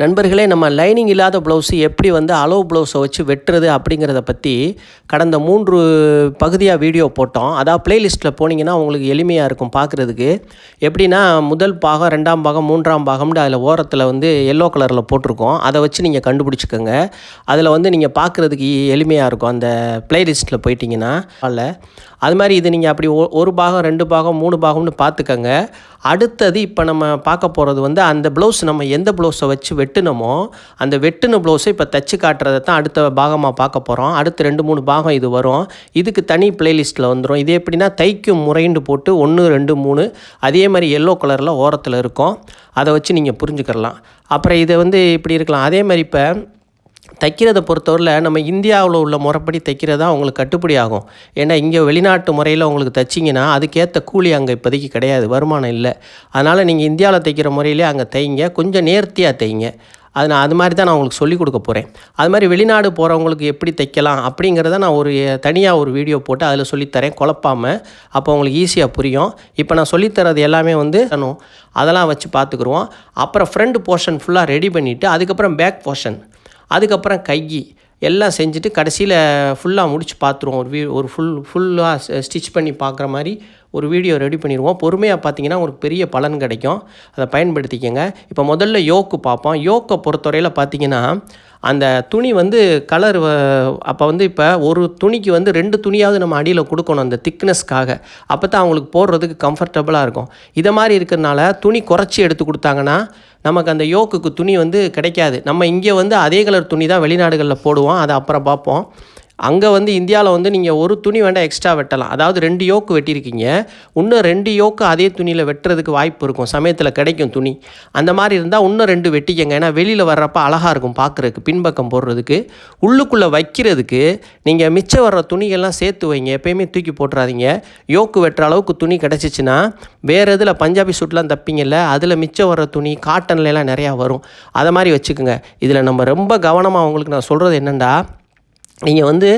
நண்பர்களே நம்ம லைனிங் இல்லாத ப்ளவுஸு எப்படி வந்து அளவு ப்ளவுஸை வச்சு வெட்டுறது அப்படிங்கிறத பற்றி கடந்த மூன்று பகுதியாக வீடியோ போட்டோம். அதாவது ப்ளேலிஸ்ட்டில் போனீங்கன்னா உங்களுக்கு எளிமையாக இருக்கும் பார்க்குறதுக்கு எப்படின்னா முதல் பாகம் ரெண்டாம் பாகம் மூன்றாம் பாகம்னு அதில் ஓரத்தில் வந்து எல்லோ கலரில் போட்டிருக்கோம். அதை வச்சு நீங்கள் கண்டுபிடிச்சிக்கோங்க. அதில் வந்து நீங்கள் பார்க்குறதுக்கு எளிமையாக இருக்கும் அந்த ப்ளேலிஸ்ட்டில் போயிட்டீங்கன்னா. அதில் அது மாதிரி இது நீங்கள் அப்படி ஒ- ஒரு பாகம் ரெண்டு பாகம் மூணு பாகம்னு பார்த்துக்கோங்க அடுத்தது இப்போ நம்ம பார்க்க போகிறது வந்து அந்த ப்ளவுஸ் நம்ம எந்த ப்ளவுஸை வச்சு வெட்டினோமோ அந்த வெட்டின ப்ளவுஸை இப்போ தச்சு காட்டுறதை தான் அடுத்த பாகமாக பார்க்க போகிறோம் அடுத்து ரெண்டு மூணு பாகம் இது வரும். இதுக்கு தனி பிளேலிஸ்ட்டில் வந்துடும் இது எப்படின்னா தைக்கும் முறைன்னு போட்டு ஒன்று ரெண்டு மூணு அதே மாதிரி எல்லோ கலரில் ஓரத்தில் இருக்கும். அதை வச்சு நீங்கள் புரிஞ்சுக்கிறலாம். அப்புறம் இதை வந்து இப்படி இருக்கலாம். அதே மாதிரி இப்போ தைக்கிறதை பொறுத்தவரையில் நம்ம இந்தியாவில் உள்ள முறைப்படி தைக்கிறதா உங்களுக்கு கட்டுப்படி ஆகும் ஏன்னா இங்கே வெளிநாட்டு முறையில் உங்களுக்கு தைச்சிங்கன்னா அதுக்கேற்ற கூலி அங்கே இப்போதைக்கு கிடையாது வருமானம் இல்லை. அதனால் நீங்கள் இந்தியாவில் தைக்கிற முறையிலே அங்கே தைங்க கொஞ்சம் நேர்த்தியாக தைங்க. அது நான் அது மாதிரி தான் நான் உங்களுக்கு சொல்லிக் கொடுக்க போகிறேன் அது மாதிரி வெளிநாடு போகிறவங்களுக்கு எப்படி தைக்கலாம் அப்படிங்கிறத நான் ஒரு தனியாக ஒரு வீடியோ போட்டு அதில் சொல்லித்தரேன் குழப்பாமல் அப்போ உங்களுக்கு ஈஸியாக புரியும். இப்போ நான் சொல்லித்தரது எல்லாமே வந்து அதெல்லாம் வச்சு பார்த்துக்குருவோம். அப்புறம் ஃப்ரண்ட் போர்ஷன் ஃபுல்லாக ரெடி பண்ணிவிட்டு அதுக்கப்புறம் பேக் போர்ஷன் அதுக்கப்புறம் கை எல்லாம் செஞ்சுட்டு கடைசியில் ஃபுல்லாக முடிச்சு பார்த்துருவோம் ஒரு வீ ஒரு ஃபுல் ஃபுல்லாக ஸ்டிச் பண்ணி பார்க்குற மாதிரி ஒரு வீடியோ ரெடி பண்ணிடுவோம் பொறுமையாக பார்த்தீங்கன்னா ஒரு பெரிய பலன் கிடைக்கும். அதை பயன்படுத்திக்கங்க. இப்போ முதல்ல யோக்கு பார்ப்போம். யோக்கை பொறுத்தவரையில் பார்த்தீங்கன்னா அந்த துணி வந்து கலர் அப்போ வந்து இப்போ ஒரு துணிக்கு வந்து ரெண்டு துணியாவது நம்ம அடியில் கொடுக்கணும் அந்த திக்னஸ்க்காக அப்போ தான் அவங்களுக்கு போடுறதுக்கு கம்ஃபர்டபுளாக இருக்கும். இதை மாதிரி இருக்கிறதுனால துணி குறைச்சி எடுத்து கொடுத்தாங்கன்னா நமக்கு அந்த யோக்குக்கு துணி வந்து கிடைக்காது. நம்ம இங்கே வந்து அதே கலர் துணி தான் வெளிநாடுகளில் போடுவோம். அதை அப்புறம் பார்ப்போம். அங்கே வந்து இந்தியாவில் வந்து நீங்கள் ஒரு துணி வேண்டாம் எக்ஸ்ட்ரா வெட்டலாம். அதாவது ரெண்டு யோக்கு வெட்டியிருக்கீங்க. இன்னும் ரெண்டு யோக்கு அதே துணியில் வெட்டுறதுக்கு வாய்ப்பு இருக்கும். சமயத்தில் கிடைக்கும் துணி. அந்த மாதிரி இருந்தால் இன்னும் ரெண்டு வெட்டிக்கங்க. ஏன்னா வெளியில் வர்றப்ப அழகாக இருக்கும் பார்க்குறதுக்கு பின்பக்கம் போடுறதுக்கு. உள்ளுக்குள்ளே வைக்கிறதுக்கு நீங்கள் மிச்சம் வர்ற துணிகள்லாம் சேர்த்து வைங்க. எப்பயுமே தூக்கி போட்டுறாதீங்க. யோக்கு வெட்டுற அளவுக்கு துணி கிடச்சிச்சின்னா வேறு இதில் பஞ்சாபி சூட்லாம் தப்பிங்கல்ல அதில் மிச்சம் வர துணி காட்டன்லலாம் நிறையா வரும். அதை மாதிரி வச்சுக்கோங்க. இதில் நம்ம ரொம்ப கவனமாக உங்களுக்கு நான் சொல்கிறது என்னென்னா நீங்கள் வந்து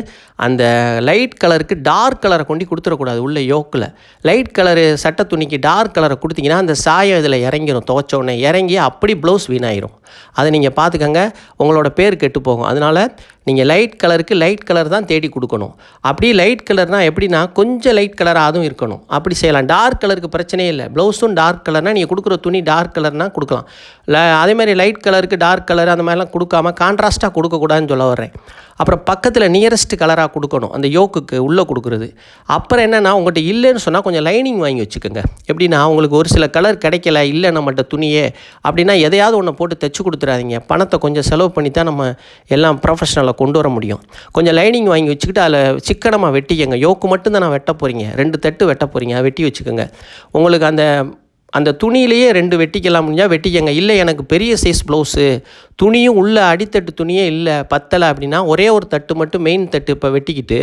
அந்த லைட் கலருக்கு டார்க் கலரை கொண்டு கொடுத்துடக்கூடாது உள்ள யோக்கில். லைட் கலரு சட்டை துணிக்கு டார்க் கலரை கொடுத்தீங்கன்னா அந்த சாயம் இதில் இறங்கிரும் துவைச்சோடனே இறங்கி அப்படி ப்ளவுஸ் வீணாயிரும். அதை நீங்கள் பார்த்துக்கங்க உங்களோட பேர் கெட்டு போகும். அதனால் நீங்கள் லைட் கலருக்கு லைட் கலர் தான் தேடி கொடுக்கணும். அப்படி லைட் கலர்னால் எப்படின்னா கொஞ்சம் லைட் கலராக அதுவும் இருக்கணும். அப்படி செய்யலாம். டார்க் கலருக்கு பிரச்சனையே இல்லை. ப்ளவுஸும் டார்க் கலர்னால் நீங்கள் கொடுக்குற துணி டார்க் கலர்னால் கொடுக்கலாம். ல அதே மாதிரி லைட் கலருக்கு டார்க் கலர் அந்த மாதிரிலாம் கொடுக்காம கான்ட்ராஸ்ட்டாக கொடுக்கக்கூடாதுன்னு சொல்ல வர்றேன். அப்புறம் பக்கத்தில் நியரஸ்ட் கலராக கொடுக்கணும். அந்த யோக்குக்கு உள்ளே கொடுக்குறது. அப்புறம் என்னென்னா உங்கள்கிட்ட இல்லைன்னு சொன்னால் கொஞ்சம் லைனிங் வாங்கி வச்சுக்கோங்க. எப்படின்னா உங்களுக்கு ஒரு சில கலர் கிடைக்கல இல்லை நம்மகிட்ட துணியே அப்படின்னா எதையாவது ஒன்று போட்டு தைச்சு கொடுத்துறாதீங்க பணத்தை கொஞ்சம் செலவு பண்ணி தான் நம்ம எல்லாம் ப்ரொஃபஷனலில் கொண்டு வர முடியும். கொஞ்சம் லைனிங் வாங்கி வச்சுக்கிட்டு அதில் சிக்கனமாக வெட்டிக்கங்க. யோக்கு மட்டும்தான் நான் வெட்ட போகிறீங்க ரெண்டு தட்டு வெட்ட போகிறீங்க அதை வெட்டி வச்சுக்கோங்க. உங்களுக்கு அந்த அந்த துணியிலேயே ரெண்டு வெட்டிக்கலாம் முடிஞ்சால் வெட்டிக்கங்க. இல்லை எனக்கு பெரிய சைஸ் ப்ளவுஸு துணியும் உள்ளே அடித்தட்டு துணியே இல்லை பத்தலை அப்படின்னா ஒரே ஒரு தட்டு மட்டும் மெயின் தட்டு இப்போ வெட்டிக்கிட்டு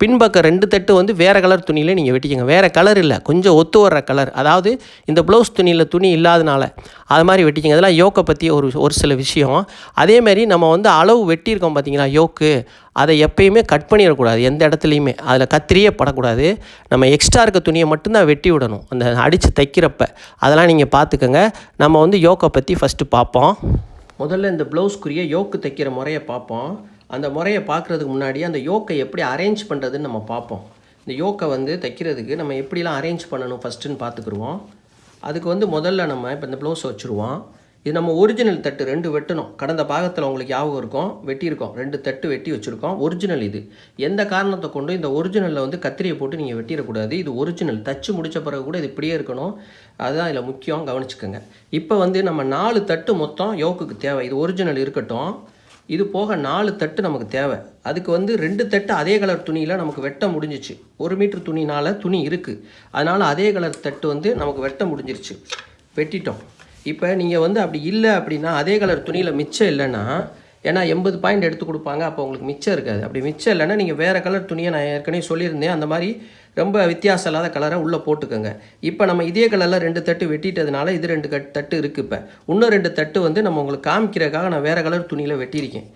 பின்பக்கம் ரெண்டு தட்டு வந்து வேறு கலர் துணியில் நீங்கள் வெட்டிக்கங்க. வேறு கலர் இல்லை கொஞ்சம் ஒத்து வர்ற கலர் அதாவது இந்த ப்ளவுஸ் துணியில் துணி இல்லாதனால அது மாதிரி வெட்டிக்கங்க. அதெல்லாம் யோக்கை பற்றி ஒரு ஒரு சில விஷயம். அதேமாரி நம்ம வந்து அளவு வெட்டியிருக்கோம் பார்த்தீங்களா யோக்கு. அதை எப்பயுமே கட் பண்ணிடக்கூடாது எந்த இடத்துலையுமே. அதில் கத்திரியே படக்கூடாது. நம்ம எக்ஸ்ட்ரா இருக்க துணியை மட்டும்தான் வெட்டி விடணும். அந்த அடித்து தைக்கிறப்ப. அதெல்லாம் நீங்கள் பார்த்துக்கோங்க நம்ம வந்து யோக்கை பற்றி ஃபஸ்ட்டு பார்ப்போம். முதல்ல இந்த ப்ளவுஸ்க்குரிய யோக்கு தைக்கிற முறையை பார்ப்போம். அந்த முறையை பார்க்குறதுக்கு முன்னாடி அந்த யோக்கை எப்படி அரேஞ்ச் பண்ணுறதுன்னு நம்ம பார்ப்போம். இந்த யோக்கை வந்து தைக்கிறதுக்கு நம்ம எப்படிலாம் அரேஞ்ச் பண்ணணும் ஃபஸ்ட்டுன்னு பார்த்துக்குருவோம். அதுக்கு வந்து முதல்ல நம்ம இப்போ இந்த ப்ளவுஸ் வச்சுருவோம். இது நம்ம ஒரிஜினல் தட்டு ரெண்டு வெட்டணும். கடந்த பாகத்தில் உங்களுக்கு ஞாபகம் இருக்கும். வெட்டியிருக்கோம். ரெண்டு தட்டு வெட்டி வச்சுருக்கோம். ஒரிஜினல் இது. எந்த காரணத்தை கொண்டு இந்த ஒரிஜினலில் வந்து கத்திரியை போட்டு நீங்கள் வெட்டிடக்கூடாது. இது ஒரிஜினல் தச்சு முடித்த பிறகு கூட இது இப்படியே இருக்கணும். அதுதான் இதில் முக்கியம். கவனிச்சுக்கோங்க. இப்போ வந்து நம்ம நாலு தட்டு மொத்தம் யோக்குக்கு தேவை. இது ஒரிஜினல் இருக்கட்டும். இது போக நாலு தட்டு நமக்கு தேவை. அதுக்கு வந்து ரெண்டு தட்டு அதே கலர் துணியில் நமக்கு வெட்ட முடிஞ்சிச்சு. ஒரு மீட்ரு துணினால் துணி இருக்குது அதனால் அதே கலர் தட்டு வந்து நமக்கு வெட்ட முடிஞ்சிருச்சு. வெட்டிட்டோம். இப்போ நீங்கள் வந்து அப்படி இல்லை அப்படின்னா அதே கலர் துணியில் மிச்சம் இல்லைன்னா ஏன்னா எண்பது பாயிண்ட் எடுத்து கொடுப்பாங்க அப்போ உங்களுக்கு மிச்சம் இருக்காது. அப்படி மிச்சம் இல்லைன்னா நீங்கள் வேறு கலர் துணியை நான் ஏற்கனவே சொல்லியிருந்தேன். அந்த மாதிரி ரொம்ப வித்தியாசம் இல்லாத கலரை உள்ளே போட்டுக்கோங்க. இப்போ நம்ம இதே கலரில் ரெண்டு தட்டு வெட்டிட்டதுனால இது ரெண்டு கட் தட்டு இருக்குது இப்போ. இன்னும் ரெண்டு தட்டு வந்து நம்ம உங்களுக்கு காமிக்கிறதுக்காக நான் வேறு கலர் துணியில் வெட்டியிருக்கேன்.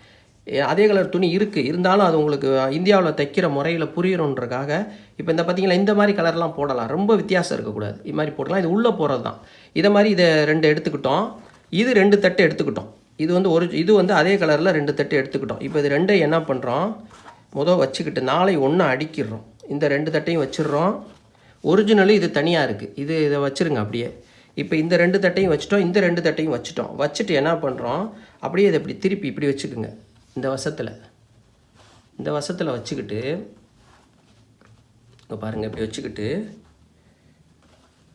அதே கலர் துணி இருக்குது இருந்தாலும் அது உங்களுக்கு இந்தியாவில் தைக்கிற முறையில் புரியணுன்றக்காக இப்போ இந்த பார்த்தீங்களா இந்த மாதிரி கலர்லாம் போடலாம். ரொம்ப வித்தியாசம் இருக்கக்கூடாது. இது மாதிரி போடலாம் இது உள்ளே போகிறது தான் இதை மாதிரி இதை ரெண்டு எடுத்துக்கிட்டோம். இது ரெண்டு தட்டு எடுத்துக்கிட்டோம். இது வந்து ஒரு இது வந்து அதே கலரில் ரெண்டு தட்டு எடுத்துக்கிட்டோம். இப்போ இது ரெண்டை என்ன பண்ணுறோம் முதல் வச்சுக்கிட்டு நாளை ஒன்று அடிக்கிடுறோம் இந்த ரெண்டு தட்டையும் வச்சிடுறோம். ஒரிஜினலும் இது தனியாக இருக்குது இது இதை வச்சுருங்க அப்படியே. இப்போ இந்த ரெண்டு தட்டையும் வச்சுட்டோம். இந்த ரெண்டு தட்டையும் வச்சுட்டோம். வச்சுட்டு என்ன பண்ணுறோம் அப்படியே இதை இப்படி திருப்பி இப்படி வச்சுக்குங்க. இந்த வசத்தில் இந்த வசத்தில் வச்சுக்கிட்டு இங்கே பாருங்கள் இப்படி வச்சுக்கிட்டு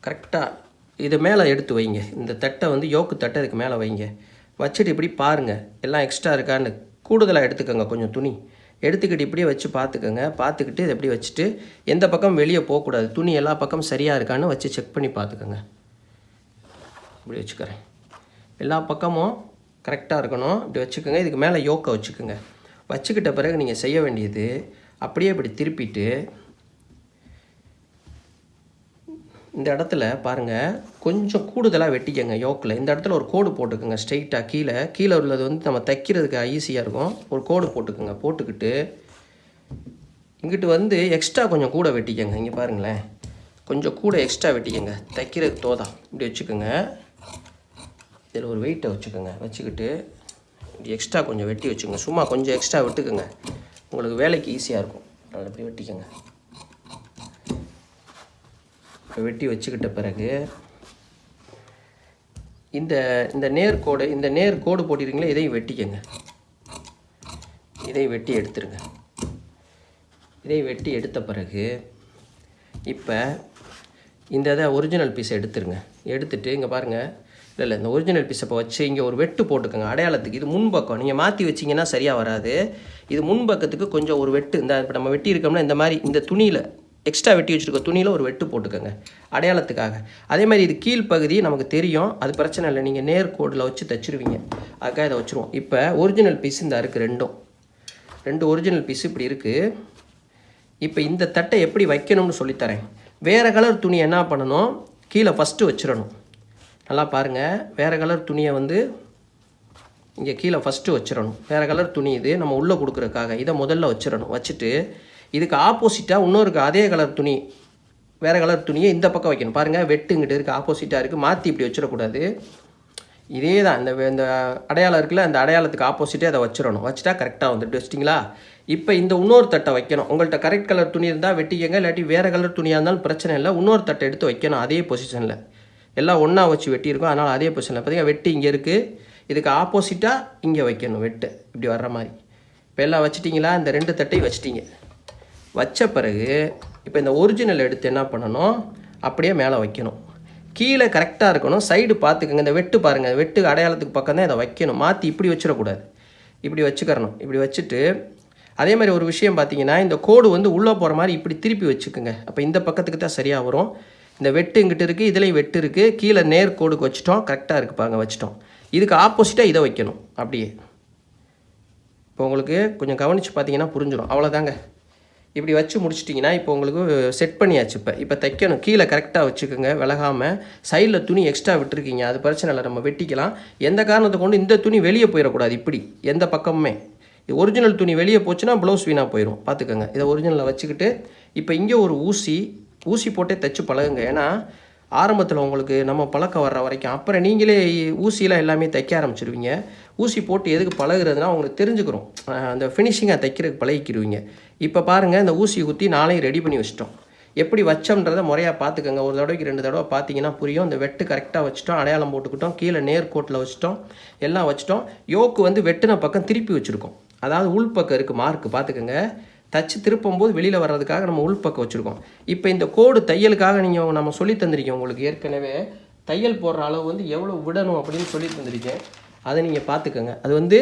கரெக்டாக இது மேலே எடுத்து வைங்க. இந்த தட்டை வந்து யோக்கு தட்டை இதுக்கு மேலே வைங்க. வச்சுட்டு இப்படி பாருங்கள் எல்லாம் எக்ஸ்ட்ரா இருக்கான்னு. கூடுதலாக எடுத்துக்கோங்க கொஞ்சம் துணி. எடுத்துக்கிட்டு இப்படியே வச்சு பார்த்துக்கோங்க. பார்த்துக்கிட்டு இதை எப்படி வச்சுட்டு எந்த பக்கம் வெளியே போகக்கூடாது. துணி எல்லா பக்கம் சரியாக இருக்கான்னு வச்சு செக் பண்ணி பார்த்துக்கோங்க. இப்படி வச்சுக்கிறேன். எல்லா பக்கமும் கரெக்டாக இருக்கணும். இப்படி வச்சுக்கோங்க. இதுக்கு மேலே யோக்கை வச்சுக்கோங்க. வச்சுக்கிட்ட பிறகு நீங்கள் செய்ய வேண்டியது அப்படியே இப்படி திருப்பிட்டு இந்த இடத்துல பாருங்கள் கொஞ்சம் கூடுதலாக வெட்டிக்கங்க யோக்கில். இந்த இடத்துல ஒரு கோடு போட்டுக்கோங்க ஸ்ட்ரைட்டாக கீழே. கீழே உள்ளது வந்து நம்ம தைக்கிறதுக்கு ஈஸியாக இருக்கும். ஒரு கோடு போட்டுக்கோங்க. போட்டுக்கிட்டு இங்கிட்டு வந்து எக்ஸ்ட்ரா கொஞ்சம் கூட வெட்டிக்கங்க. இங்கே பாருங்களேன். கொஞ்சம் கூட எக்ஸ்ட்ரா வெட்டிக்கங்க. தைக்கிறதுக்கு தோதா. இப்படி வச்சுக்கோங்க. இதில் ஒரு வெயிட்டை வச்சுக்கோங்க. வச்சுக்கிட்டு எக்ஸ்ட்ரா கொஞ்சம் வெட்டி வச்சுக்கோங்க. சும்மா கொஞ்சம் எக்ஸ்ட்ரா விட்டுக்கோங்க. உங்களுக்கு வேலைக்கு ஈஸியாக இருக்கும். அதில் இப்படி வெட்டிக்கோங்க. இப்போ வெட்டி வச்சுக்கிட்ட பிறகு இந்த இந்த நேர்கோடு இந்த நேர் கோடு போட்டிருக்கீங்களா இதையும் வெட்டிக்கங்க. இதையும் வெட்டி எடுத்துருங்க. இதை வெட்டி எடுத்த பிறகு இப்போ இந்த இதை ஒரிஜினல் பீஸை எடுத்துருங்க. எடுத்துட்டு இங்கே பாருங்கள் இல்லை இல்லை இந்த ஒரிஜினல் பிசப்பை வச்சு இங்கே ஒரு வெட்டு போட்டுக்கோங்க. அடையாளத்துக்கு இது முன்பக்கம். நீங்கள் மாற்றி வச்சிங்கன்னா சரியாக வராது. இது முன்பக்கத்துக்கு கொஞ்சம் ஒரு வெட்டு. இந்த இப்போ நம்ம வெட்டி இருக்கோம்னா இந்த மாதிரி இந்த துணியில் எக்ஸ்ட்ரா வெட்டி வச்சுருக்க துணியில் ஒரு வெட்டு போட்டுக்கோங்க. அடையாளத்துக்காக. அதே மாதிரி இது கீழ்ப்பகுதி நமக்கு தெரியும். அது பிரச்சனை இல்லை. நீங்கள் நேர் கோடில் வச்சு தைச்சிருவீங்க. அதுக்காக இதை வச்சுருவோம். இப்போ ஒரிஜினல் பீஸ் இந்த இருக்குது ரெண்டும். ரெண்டு ஒரிஜினல் பீஸ் இப்படி இருக்குது இப்போ இந்த தட்டை எப்படி வைக்கணும்னு சொல்லித்தரேன் வேறு கலர் துணி என்ன பண்ணணும்? கீழே ஃபஸ்ட்டு வச்சிடணும். நல்லா பாருங்கள் வேறு கலர் துணியை வந்து இங்கே கீழே ஃபஸ்ட்டு வச்சிடணும். வேறு கலர் துணி இது நம்ம உள்ளே கொடுக்குறதுக்காக. இதை முதல்ல வச்சிடணும். வச்சுட்டு இதுக்கு ஆப்போசிட்டாக இன்னொரு அதே கலர் துணி வேறு கலர் துணியை இந்த பக்கம் வைக்கணும். பாருங்கள் வெட்டுங்கிட்டு இருக்குது ஆப்போசிட்டாக இருக்குது மாற்றி இப்படி வச்சிடக்கூடாது. இதே தான் இந்த இந்த அடையாளம் இருக்குல்ல அந்த அடையாளத்துக்கு ஆப்போசிட்டே அதை வச்சிடணும். வச்சுட்டா கரெக்டாக வந்துட்டு வச்சிட்டிங்களா? இப்போ இந்த இன்னொரு தட்டை வைக்கணும். உங்கள்கிட்ட கரெக்ட் கலர் துணி இருந்தால் வெட்டிக்கங்க. இல்லாட்டி வேறு கலர் துணியாக இருந்தாலும் பிரச்சனை இல்லை. இன்னொரு தட்டை எடுத்து வைக்கணும். அதே பொசிஷனில் எல்லாம் ஒன்றா வச்சு வெட்டியிருக்கோம். அதனால் அதே பொசிஷனில் பார்த்தீங்கன்னா வெட்டி இங்கே இருக்குது இதுக்கு ஆப்போசிட்டாக இங்கே வைக்கணும் வெட்டு. இப்படி வர்ற மாதிரி. இப்போ எல்லாம் வச்சிட்டிங்களா? இந்த ரெண்டு தட்டையும் வச்சிட்டிங்க. வச்ச பிறகு இப்போ இந்த ஒரிஜினல் எடுத்து என்ன பண்ணணும்? அப்படியே மேலே வைக்கணும். கீழே கரெக்டாக இருக்கணும். சைடு பார்த்துக்கங்க. இந்த வெட்டு பாருங்கள் வெட்டு அடையாளத்துக்கு பக்கம் தான் இதை வைக்கணும். மாற்றி இப்படி வச்சிடக்கூடாது. இப்படி வச்சுக்கிறணும். இப்படி வச்சுட்டு அதே மாதிரி ஒரு விஷயம் பார்த்தீங்கன்னா இந்த கோடு வந்து உள்ளே போகிற மாதிரி இப்படி திருப்பி வச்சுக்கோங்க. அப்போ இந்த பக்கத்துக்கு தான் சரியாக வரும். இந்த வெட்டு இங்கிட்டு இருக்குது இதுலேயும் வெட்டு இருக்குது கீழே நேர் கோடுக்கு வச்சுட்டோம். கரெக்டாக இருக்குது பாருங்க வச்சுட்டோம். இதுக்கு ஆப்போசிட்டாக இதை வைக்கணும். அப்படியே. இப்போ உங்களுக்கு கொஞ்சம் கவனித்து பார்த்தீங்கன்னா புரிஞ்சிடும். அவ்வளோதாங்க இப்படி வச்சு முடிச்சிட்டிங்கன்னா இப்போ உங்களுக்கு செட் பண்ணியாச்சு இப்போ. இப்போ தைக்கணும். கீழே கரெக்டாக வச்சுக்கோங்க விலகாமல் சைடில் துணி எக்ஸ்ட்ரா விட்டுருக்கீங்க. அது பிரச்சனை இல்லை நம்ம வெட்டிக்கலாம். எந்த காரணத்தை கொண்டு இந்த துணி வெளியே போயிடக்கூடாது இப்படி. எந்த பக்கமுமே. ஒரிஜினல் துணி வெளியே போச்சுன்னா ப்ளவுஸ் வீணாக போயிடும் பார்த்துக்கோங்க. இதை ஒரிஜினலில் வச்சுக்கிட்டு இப்போ இங்கே ஒரு ஊசி ஊசி போட்டே தைச்சு பழகுங்க. ஏன்னா ஆரம்பத்தில் உங்களுக்கு நம்ம பழக்கம் வர்ற வரைக்கும் அப்புறம் நீங்களே ஊசியில் எல்லாமே தைக்க ஆரம்பிச்சிருவீங்க. ஊசி போட்டு எதுக்கு பழகுறதுனா உங்களுக்கு தெரிஞ்சுக்கிறோம் அந்த ஃபினிஷிங்காக தைக்கிறதுக்கு பழகிக்கிடுவீங்க இப்போ பாருங்கள் இந்த ஊசி ஊற்றி நாளையும் ரெடி பண்ணி வச்சிட்டோம். எப்படி வச்சோம்ன்றதை முறையாக பார்த்துக்கோங்க ஒரு தடவைக்கு ரெண்டு தடவை பார்த்தீங்கன்னா புரியும். இந்த வெட்டு கரெக்டாக வச்சுட்டோம். அடையாளம் போட்டுக்கிட்டோம். கீழே நேர் கோட்டில் வச்சுட்டோம். எல்லாம் வச்சுட்டோம். யோக்கு வந்து வெட்டின பக்கம் திருப்பி வச்சுருக்கோம். அதாவது உள் பக்கம் இருக்குது மார்க் பார்த்துக்கோங்க தச்சு திருப்பும்போது வெளியில் வர்றதுக்காக நம்ம உள்பக்கம் வச்சுருக்கோம். இப்போ இந்த கோடு தையலுக்காக நீங்கள் நம்ம சொல்லி தந்திருக்கீங்க உங்களுக்கு ஏற்கனவே. தையல் போடுற அளவு வந்து எவ்வளோ விடணும் அப்படின்னு சொல்லி தந்திருக்கேன். அதை நீங்கள் பார்த்துக்கோங்க. அது வந்து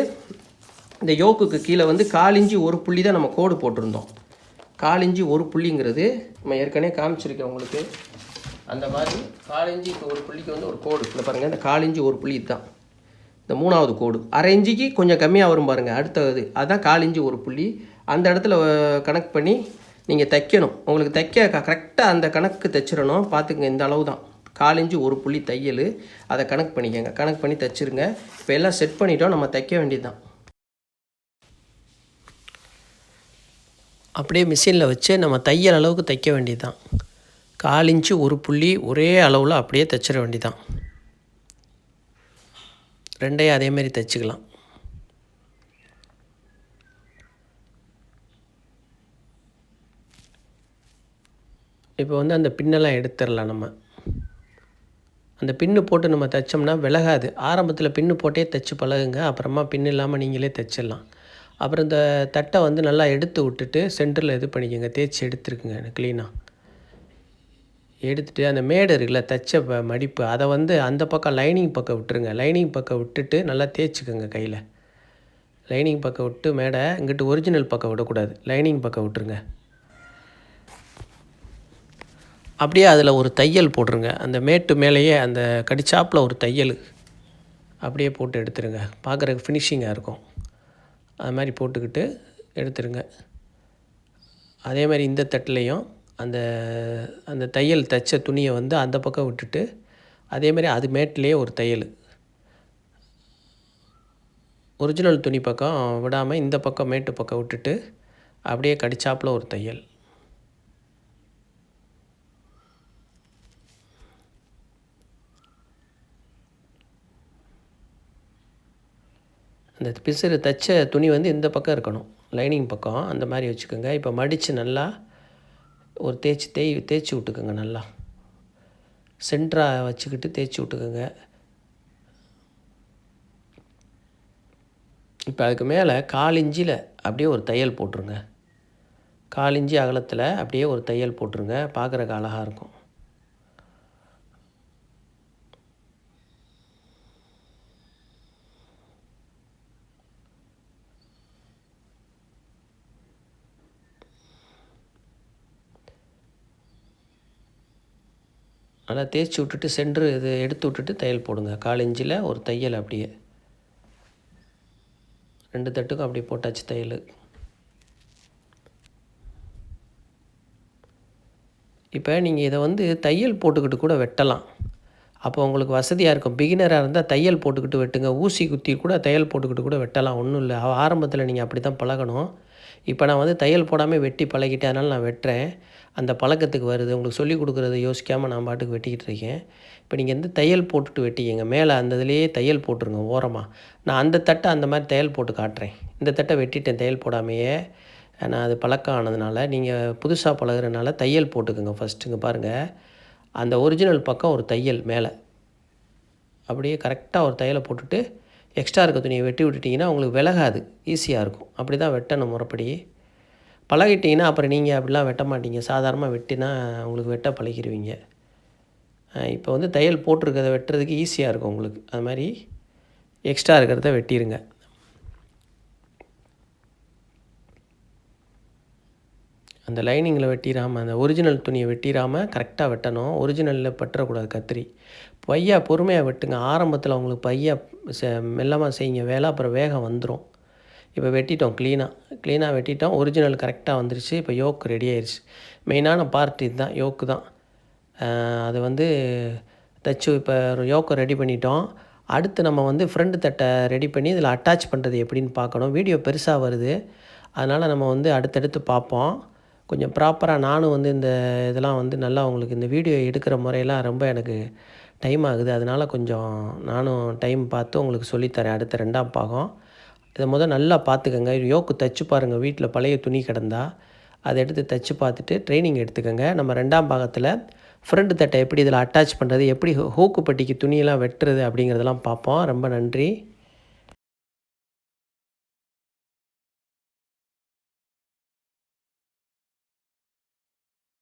இந்த யோக்குக்கு கீழே வந்து காலிஞ்சி ஒரு புள்ளி தான் நம்ம கோடு போட்டிருந்தோம். காலிஞ்சி ஒரு புள்ளிங்கிறது நம்ம ஏற்கனவே காமிச்சிருக்கேன் உங்களுக்கு. அந்த மாதிரி காலிஞ்சி இப்போ ஒரு புள்ளிக்கு வந்து ஒரு கோடு. இல்லை பாருங்கள் இந்த காலிஞ்சி ஒரு புள்ளி தான் இந்த மூணாவது கோடு. அரை இஞ்சிக்கு கொஞ்சம் கம்மியாக வரும் பாருங்கள் அடுத்தது. அதுதான் காலிஞ்சி ஒரு புள்ளி. அந்த இடத்துல கணக்கு பண்ணி நீங்கள் தைக்கணும். உங்களுக்கு தைக்க கரெக்டாக அந்த கணக்கு தைச்சிடணும். பார்த்துங்க இந்த அளவு தான். காலிஞ்சு ஒரு புள்ளி தையல். அதை கணக்கு பண்ணிக்கங்க. கணக்கு பண்ணி தைச்சிருங்க. இப்போ எல்லாம் செட் பண்ணிட்டோம். நம்ம தைக்க வேண்டியது தான். அப்படியே மிஷினில் வச்சு நம்ம தையல் அளவுக்கு தைக்க வேண்டியது தான். கால் இன்ச்சு ஒரு புள்ளி ஒரே அளவில் அப்படியே தைச்சிட வேண்டியதான் ரெண்டையும் அதேமாரி தைச்சிக்கலாம். இப்போ வந்து அந்த பின்னெல்லாம் எடுத்துடலாம் நம்ம. அந்த பின்னு போட்டு நம்ம தைச்சோம்னா விலகாது. ஆரம்பத்தில் பின்னு போட்டே தைச்சி பழகுங்க. அப்புறமா பின்னு இல்லாமல் நீங்களே தைச்சிடலாம். அப்புறம் இந்த தட்டை வந்து நல்லா எடுத்து விட்டுட்டு சென்டரில் இது பண்ணிக்கோங்க. தேய்ச்சி எடுத்துருக்குங்க க்ளீனாக எடுத்துகிட்டு அந்த மேடு இருக்குல்ல தைச்ச ப மடிப்பு. அதை வந்து அந்த பக்கம் லைனிங் பக்கம் விட்டுருங்க. லைனிங் பக்கம் விட்டுட்டு நல்லா தேய்ச்சிக்கோங்க கையில். லைனிங் பக்கம் விட்டு மேடை இங்கிட்டு ஒரிஜினல் பக்கம் விடக்கூடாது. லைனிங் பக்கம் விட்டுருங்க. அப்படியே அதில் ஒரு தையல் போட்டுருங்க. அந்த மேட்டு மேலேயே அந்த கடிச்சாப்பில் ஒரு தையல் அப்படியே போட்டு எடுத்துருங்க. பார்க்குறதுக்கு ஃபினிஷிங்காக இருக்கும். அது மாதிரி போட்டுக்கிட்டு எடுத்துருங்க. அதே மாதிரி இந்த தட்டிலையும் அந்த அந்த தையல் தைச்ச துணியை வந்து அந்த பக்கம் விட்டுட்டு அதே மாதிரி அது மேட்லேயே ஒரு தையல். ஒரிஜினல் துணி பக்கம் விடாமல் இந்த பக்கம் மேட்டு பக்கம் விட்டுட்டு அப்படியே கடிச்சாப்பில் ஒரு தையல். இந்த பிசுறு தைச்ச துணி வந்து இந்த பக்கம் இருக்கணும். லைனிங் பக்கம். அந்த மாதிரி வச்சுக்கோங்க. இப்போ மடித்து நல்லா ஒரு தேய்ச்சி தேய் தேய்ச்சி விட்டுக்கோங்க நல்லா. சென்டராக வச்சுக்கிட்டு தேய்ச்சி விட்டுக்கோங்க. இப்போ அதுக்கு மேலே கால் இஞ்சியில் அப்படியே ஒரு தையல் போட்டுருங்க. காலிஞ்சி இஞ்சி அகலத்தில் அப்படியே ஒரு தையல் போட்டுருங்க. பார்க்குறக்கு அழகாக இருக்கும். ஆனால் தேய்ச்சி விட்டுட்டு சென்று இது எடுத்து விட்டுட்டு தையல் போடுங்க. காலஞ்சில் ஒரு தையல் அப்படியே. ரெண்டு தட்டுக்கும் அப்படியே போட்டாச்சு தையல். இப்போ நீங்கள் இதை வந்து தையல் போட்டுக்கிட்டு கூட வெட்டலாம். அப்போ உங்களுக்கு வசதியாக இருக்கும். பிகினராக இருந்தால் தையல் போட்டுக்கிட்டு வெட்டுங்க. ஊசி குத்தி கூட தையல் போட்டுக்கிட்டு கூட வெட்டலாம். ஒன்றும் இல்லை. ஆரம்பத்தில் நீங்கள் அப்படி தான் பழகணும். இப்போ நான் வந்து தையல் போடாமல் வெட்டி பழகிட்டேன் அதனால் நான் வெட்டுறேன். அந்த பழக்கத்துக்கு வருது. உங்களுக்கு சொல்லிக் கொடுக்குறத யோசிக்காமல் நான் பாட்டுக்கு வெட்டிக்கிட்டு இருக்கேன். இப்போ நீங்கள் வந்து தையல் போட்டுட்டு வெட்டிக்கிங்க. மேலே அந்த இதுலேயே தையல் போட்டுருங்க ஓரமாக நான் அந்த தட்டை அந்த மாதிரி தையல் போட்டு காட்டுறேன். இந்த தட்டை வெட்டிட்டேன் தையல் போடாமையே. நான் அது பழக்கம் ஆனதுனால நீங்கள் புதுசாக பழகுறதுனால தையல் போட்டுக்கோங்க ஃபஸ்ட்டுங்க பாருங்கள் அந்த ஒரிஜினல் பக்கம் ஒரு தையல் மேலே. அப்படியே கரெக்டாக ஒரு தையலை போட்டுட்டு எக்ஸ்ட்ரா இருக்க துணியை வெட்டி விட்டுட்டிங்கன்னா உங்களுக்கு விலகாது. ஈஸியாக இருக்கும். அப்படி தான் வெட்டணும் முறைப்படியே. பழகிட்டிங்கன்னா அப்புறம் நீங்கள் அப்படிலாம் வெட்ட மாட்டீங்க. சாதாரணமாக வெட்டினா உங்களுக்கு வெட்ட பழகிடுவீங்க இப்போ வந்து தையல் போட்டிருக்கிறத வெட்டுறதுக்கு ஈஸியாக இருக்கும் உங்களுக்கு. அது மாதிரி எக்ஸ்ட்ரா இருக்கிறத வெட்டிடுங்க அந்த லைனிங்கில் வெட்டிடாமல் அந்த ஒரிஜினல் துணியை வெட்டிடாமல் கரெக்டாக வெட்டணும். ஒரிஜினலில் பற்றக்கூடாது கத்திரி. பையா பொறுமையாக வெட்டுங்க. ஆரம்பத்தில் உங்களுக்கு பையா செ மெல்லமாக செய்யுங்க. வேலை அப்புறம் வேகம் வந்துடும் இப்போ வெட்டிட்டோம் க்ளீனாக க்ளீனாக வெட்டிட்டோம். ஒரிஜினல் கரெக்டாக வந்துருச்சு. இப்போ யோக் ரெடி ஆயிடுச்சு மெயினான பார்ட் இதுதான். யோக்கு தான். அது வந்து தைச்சு இப்போ யோக்கை ரெடி பண்ணிட்டோம். அடுத்து நம்ம வந்து ஃப்ரண்ட் தட்டை ரெடி பண்ணி இதில் அட்டாச் பண்ணுறது எப்படின்னு பார்க்கணும். வீடியோ பெருசாக வருது. அதனால் நம்ம வந்து அடுத்தடுத்து பார்ப்போம். கொஞ்சம் ப்ராப்பராக நானும் வந்து இந்த இதெல்லாம் வந்து நல்லா உங்களுக்கு இந்த வீடியோ எடுக்கிற முறையெல்லாம் ரொம்ப எனக்கு டைம் ஆகுது. அதனால் கொஞ்சம் நானும் டைம் பார்த்து உங்களுக்கு சொல்லித்தரேன். அடுத்த ரெண்டாம் பாகம். இதை முதல் நல்லா பார்த்துக்கோங்க. யோக்கு தைச்சு பாருங்கள் வீட்டில் பழைய துணி கிடந்தா அதை எடுத்து தைச்சு பார்த்துட்டு ட்ரைனிங் எடுத்துக்கோங்க. நம்ம ரெண்டாம் பாகத்தில் ஃப்ரண்ட் தட்டை எப்படி இதில் அட்டாச் பண்ணுறது எப்படி ஹூக்கு பட்டிக்கு துணியெல்லாம் வெட்டுறது அப்படிங்கிறதெல்லாம் பார்ப்போம். ரொம்ப நன்றி.